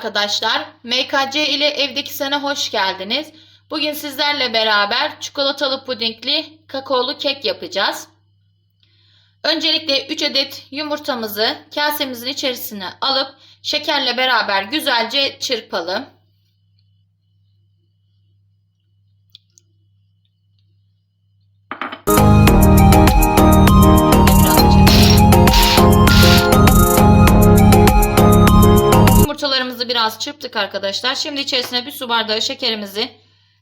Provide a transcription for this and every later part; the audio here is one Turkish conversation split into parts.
arkadaşlar. MKC ile evdeki sana hoş geldiniz. Bugün sizlerle beraber çikolatalı pudingli kakaolu kek yapacağız. Öncelikle 3 adet yumurtamızı kasemizin içerisine alıp şekerle beraber güzelce çırpalım. Biraz çırptık arkadaşlar. Şimdi içerisine bir su bardağı şekerimizi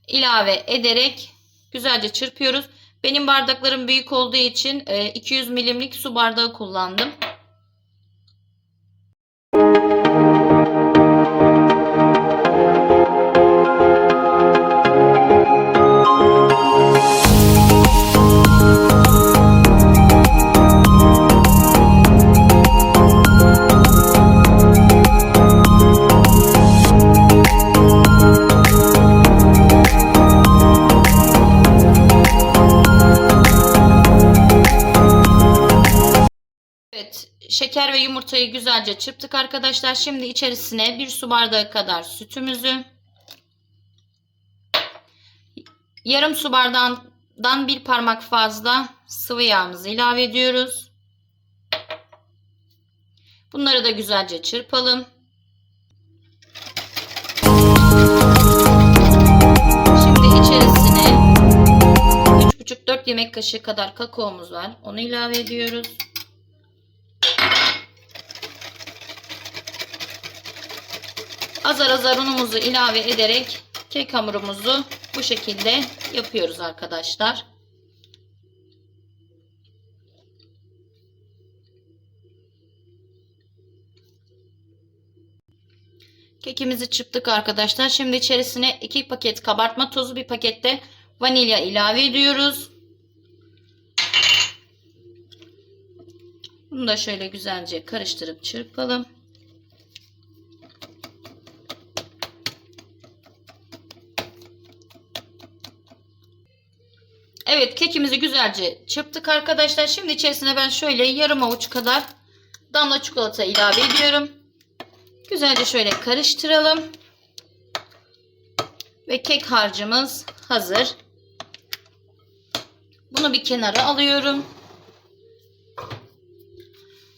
ilave ederek güzelce çırpıyoruz. Benim bardaklarım büyük olduğu için 200 milimlik su bardağı kullandım. Evet, şeker ve yumurtayı güzelce çırptık arkadaşlar. Şimdi içerisine bir su bardağı kadar sütümüzü, yarım su bardağından bir parmak fazla sıvı yağımızı ilave ediyoruz. Bunları da güzelce çırpalım. Şimdi içerisine 3,5-4 yemek kaşığı kadar kakaomuz var. Onu ilave ediyoruz. Azar azar unumuzu ilave ederek kek hamurumuzu bu şekilde yapıyoruz arkadaşlar. Kekimizi çırptık arkadaşlar. Şimdi içerisine 2 paket kabartma tozu, bir pakette vanilya ilave ediyoruz. Bunu da şöyle güzelce karıştırıp çırpalım. Evet kekimizi güzelce çırptık arkadaşlar. Şimdi içerisine ben şöyle yarım avuç kadar damla çikolata ilave ediyorum. Güzelce şöyle karıştıralım. Ve kek harcımız hazır. Bunu bir kenara alıyorum.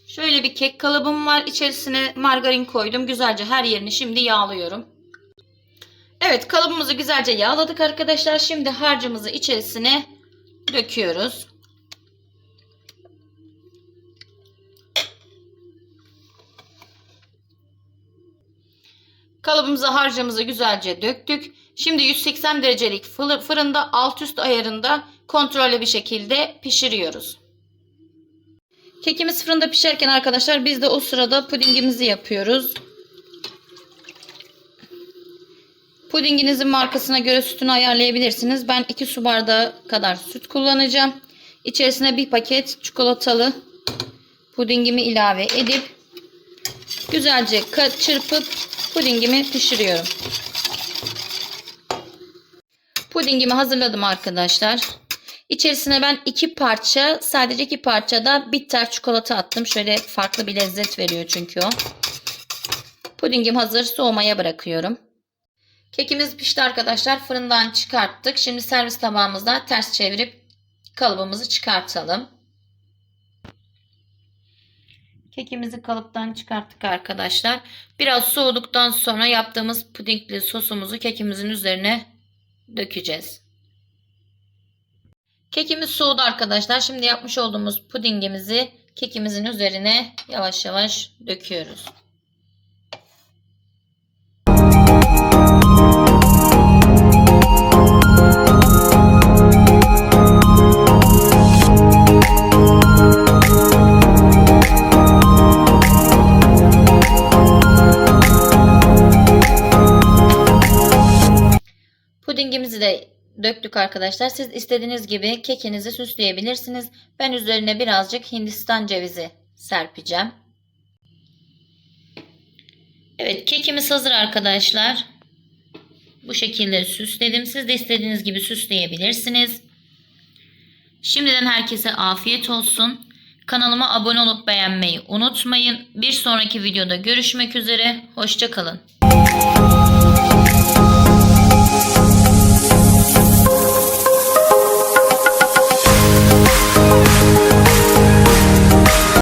Şöyle bir kek kalıbım var. İçerisine margarin koydum. Güzelce her yerini şimdi yağlıyorum. Evet kalıbımızı güzelce yağladık arkadaşlar. Şimdi harcımızı içerisine döküyoruz. Kalıbımıza harcımızı güzelce döktük. Şimdi 180 derecelik fırında alt üst ayarında kontrollü bir şekilde pişiriyoruz. Kekimiz fırında pişerken arkadaşlar biz de o sırada pudingimizi yapıyoruz. Pudinginizin markasına göre sütünü ayarlayabilirsiniz. Ben 2 su bardağı kadar süt kullanacağım. İçerisine bir paket çikolatalı pudingimi ilave edip güzelce çırpıp pudingimi pişiriyorum. Pudingimi hazırladım arkadaşlar. İçerisine ben iki parça sadece iki parça da bitter çikolata attım. Şöyle farklı bir lezzet veriyor çünkü o. Pudingim hazır soğumaya bırakıyorum. Kekimiz pişti arkadaşlar. Fırından çıkarttık. Şimdi servis tabağımızda ters çevirip kalıbımızı çıkartalım. Kekimizi kalıptan çıkarttık arkadaşlar. Biraz soğuduktan sonra yaptığımız pudingli sosumuzu kekimizin üzerine dökeceğiz. Kekimiz soğudu arkadaşlar. Şimdi yapmış olduğumuz pudingimizi kekimizin üzerine yavaş yavaş döküyoruz. Pudingimizi de döktük arkadaşlar. Siz istediğiniz gibi kekinizi süsleyebilirsiniz. Ben üzerine birazcık hindistan cevizi serpeceğim. Evet kekimiz hazır arkadaşlar. Bu şekilde süsledim. Siz de istediğiniz gibi süsleyebilirsiniz. Şimdiden herkese afiyet olsun. Kanalıma abone olup beğenmeyi unutmayın. Bir sonraki videoda görüşmek üzere. Hoşçakalın. Thank